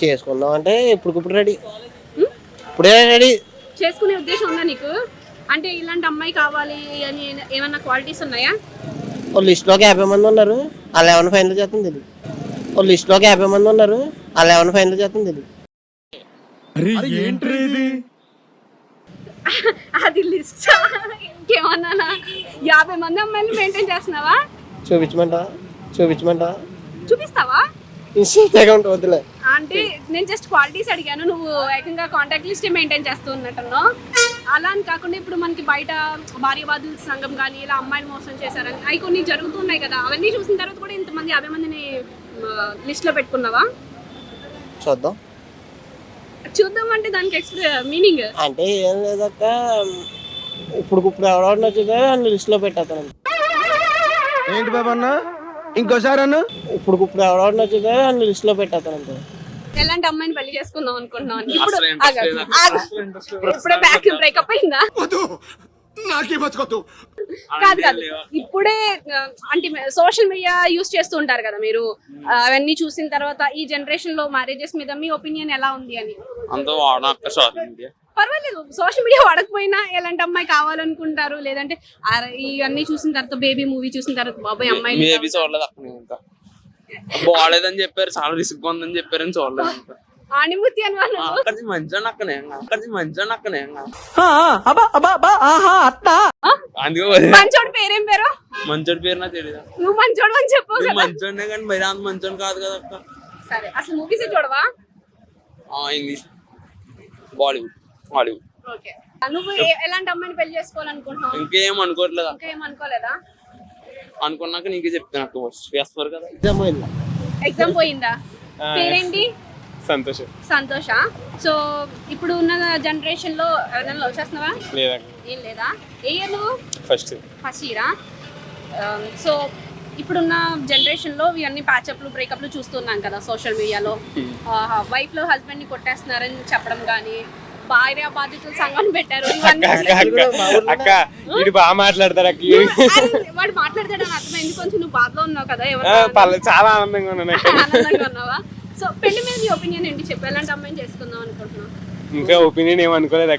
చేసుకుందాం అంటే ఇప్పుడు రెడీ. ఇప్పుడే రెడీ. చేసుకునే ఉద్దేశం ఉందా నీకు? అంటే ఇలాంటి అమ్మాయి కావాలి అని ఏమన్నా క్వాలిటీస్ ఉన్నాయా? ఓ లిస్ట్లోకి యాభై మంది ఉన్నారు. వాళ్ళు ఏమైనా ఫైనల్ చేస్తుంది తెలియదు ఓ లిస్ట్లోకి యాభై మంది ఉన్నారు. వాళ్ళు ఏమైనా ఫైనల్ చేస్తుంది తెలియదు అది లిస్ట్ ఇంకేమన్నానా? యాభై మంది అమ్మాయిలు మెయింటైన్ చేస్తున్నావా? చూపించమంట? చూపించమంట? చూపిస్తావా? ఇన్స్టాగ్రామ్ వద్దులే అంటే నేను జస్ట్ క్వాలిటీస్ అడిగాను. నువ్వు ఏకంగా కాంటాక్ట్ లిస్టే మెయింటైన్ చేస్తూ ఉన్నట్టున్నావు అలా అని కాకుండా ఇప్పుడు మనకి బయట భార్యవాదుల సంఘం కానీ ఇలా అమ్మాయిలు మోసం చేశారని అవి కొన్ని జరుగుతున్నాయి కదా. అవన్నీ చూసిన తర్వాత కూడా ఇంతమంది యాభై మందిని లిస్ట్లో పెట్టుకున్నావా? చూద్దాం. చూద్దాం అంటే దానికి ఎక్స్ప్రె మీనింగ్ అంటే ఏం లేదక్క ఇప్పుడు ఇప్పుడు ఎవడో నచ్చుదో అని లిస్ట్లో పెట్టేస్తాను. ఏంటి బాబా అన్న? ఇంకోసారి అన్న? ఇప్పుడు ఇప్పుడు అని లిస్ట్లో పెట్టేస్తాను అంతే. ఎలాంటి అమ్మాయిని పెళ్ళి చేసుకుందాం అనుకుంటున్నావు అని. ఇప్పుడు. ఇప్పుడే బ్యాక్ బ్రేకప్ అయిందా? నాకే బతుకొద్దు. కాదు కాదు. ఇప్పుడే అంటే సోషల్ మీడియా యూస్ చేస్తూ ఉంటారు కదా మీరు. అవన్నీ చూసిన తర్వాత ఈ జనరేషన్లో మ్యారేజెస్ మీద మీ ఒపీనియన్ ఎలా ఉంది అని? అంతా వాడనక్క సోషల్ మీడియా పర్వాలేదు. సోషల్ మీడియా వాడకపోయినా ఎలాంటి అమ్మాయి కావాలనుకుంటారు? లేదంటే అరే, ఇవన్నీ చూసిన తర్వాత బేబీ మూవీ చూసిన తర్వాత బాబాయ్ అమ్మాయి మేబీ చూడలేదు అక్కడ ఇంకా. బాగాలేదని చెప్పారు చాలా రిస్క్ ఉందని చూడలేదు ఇంకా. ఆణిముత్తి అని వాళ్ళు అక్కడి మంచోని అక్కనే అక్కడి మంచోని అక్కనే అందుకే వదిలే. మంచోడు పేరేం పేరు? మంచోడి పేరు నాకు తెలియదు నువ్వు మంచోడు అని చెప్పు కదా. మంచోడినే కానీ మరి అంత మంచోని కాదు కదా అక్క. సరే అసలు మూవీస్ చూడవా? ఆ, ఇంగ్లీష్ బాలీవుడ్ ఓకే. నువ్వు ఏ- ఎలాంటి అమ్మాయిని పెళ్ళి చేసుకోవాలనుకుంటున్నావు? ఇంకేం అనుకోవట్లేదు? ఇంకా ఏం అనుకోలేదా? అనుకున్నాక నీకే చెప్తాను ఫస్ట్ వేస్తారు కదా. ఎగ్జామ్ పోయింది? ఎగ్జామ్ పోయిందా పేరేంటి? సంతోషం. సంతోష? సో ఇప్పుడు ఉన్న జనరేషన్లో ఎవరైనా లవ్ చేస్తున్నావా? లేదా ఏం లేదా? ఏ ఇయర్ నువ్వు? ఫస్ట్ ఫస్ట్ ఇయరా సో ఇప్పుడున్న జనరేషన్లో ఇవన్నీ ప్యాచప్లు బ్రేకప్లు చూస్తున్నాం కదా సోషల్ మీడియాలో. వైఫ్లో హస్బెండ్ని కొట్టేస్తున్నారని చెప్పడం కానీ భార్య బాధితుల సంఘం పెట్టారు. ఇవన్నీ అక్క వీడు బాగా మాట్లాడతాడు అక్క. వాడు మాట్లాడతాడని అర్థమైంది. కొంచెం నువ్వు బాధలో ఉన్నావు కదా? ఎవరు చాలా ఆనందంగా ఉన్నాను ఆనందంగా ఉన్నావా? సో పెళ్ళి మీద నీ ఒపీనియన్ ఏంటి? చెప్పు ఎలాంటి అమ్మాయిని చేసుకుందాం అనుకుంటున్నావు? ఇంకా ఒపీనియన్ ఏమనుకోలేదు అక్క.